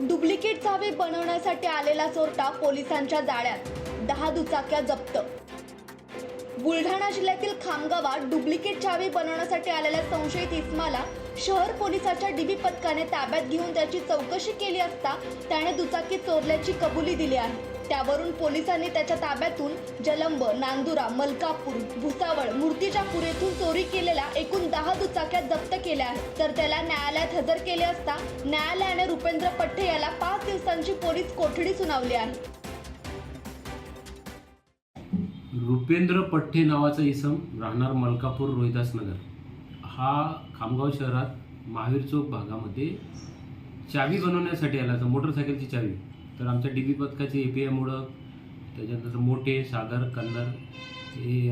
Duplicate चावे बनवण्यासाठी आलेला चोरटा पोलिसांच्या जाळ्यात. दहा दुचाक्या जप्त. बुलढाणा जिल्ह्यातील खामगावात डुप्लिकेट चावी बनवण्यासाठी आलेल्या संशयित इस्माला शहर पोलिसाच्या डीबी पथकाने ताब्यात घेऊन त्याची चौकशी केली असता त्याने दुचाकी चोरल्याची कबुली दिली आहे. त्यावरून पोलिसांनी त्याच्या ताब्यातून जलंब नांदुरा मलकापूर भुसावळ मूर्तिजापूर येथून चोरी केलेल्या एकूण दहा दुचाक्या जप्त केल्या आहेत. तर त्याला न्यायालयात हजर केले असता न्यायालयाने रुपेंद्र पठ्ठे याला पाच दिवसांची पोलीस कोठडी सुनावली आहे. रुपेंद्र पठ्ठे नावाचा इसम राहणार मलकापूर रोहिदास नगर. हा खामगाव शहरात महावीर चौक भागामध्ये चावी बनवण्यासाठी आला तर मोटरसायकलची चावी. तर आमच्या डी बी पथकाचे ए पी एम मोडक त्याच्यानंतर मोठे सागर कन्नर हे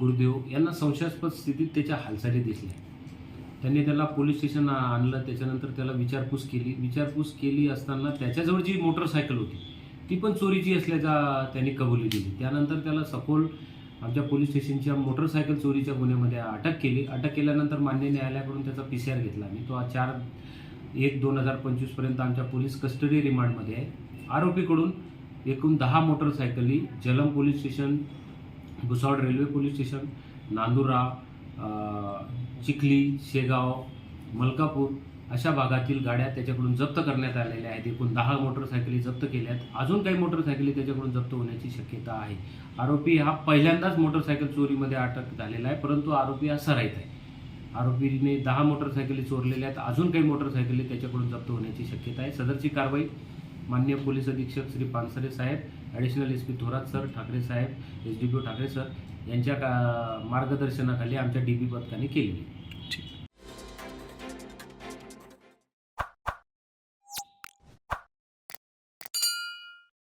गुरुदेव यांना संशयास्पद स्थितीत त्याच्या हालचाली दिसल्या. त्यांनी त्याला पोलीस स्टेशन आणलं त्याच्यानंतर त्याला विचारपूस केली. विचारपूस केली असताना त्याच्याजवळ जी मोटरसायकल होती ती पण चोरीची असल्याचा त्यांनी कबुली दिली. त्यानंतर त्याला सखोल आमच्या पोलीस स्टेशनच्या मोटरसायकल चोरीच्या गुन्ह्यामध्ये अटक केली. अटक केल्यानंतर मान्य न्यायालयाकडून त्याचा पी सी आर घेतला. आणि तो चार एक दोन हजार पंचवीसपर्यंत आमच्या पोलीस कस्टडी रिमांडमध्ये आहे. आरोपीकडून एकूण दहा मोटरसायकली जलम police station Bhusawal railway police station Nandura Chikhli Shegaon Malkapur अशा भागातील गाड्या त्याच्याकडून जप्त करण्यात आलेल्या आहेत. एकूण दहा मोटरसायकली जप्त केल्या आहेत. अजून काही मोटरसायकली त्याच्याकडून जप्त होण्याची शक्यता आहे. आरोपी हा पहिल्यांदाच मोटरसायकल चोरीमध्ये अटक झालेला आहे परंतु आरोपी हा सराईत आहे. आरोपीने दहा मोटरसायकली चोरलेल्या आहेत. अजून काही मोटरसायकली त्याच्याकडून जप्त होण्याची शक्यता आहे. सदरची कारवाई मान्य पोलीस अधीक्षक Shri Pansare saheb additional S P Thorat sir Thackeray saheb S D P O Thackeray sir यांच्या का मार्गदर्शनाखाली आमच्या डी बी पथकाने केलेली. ठीक.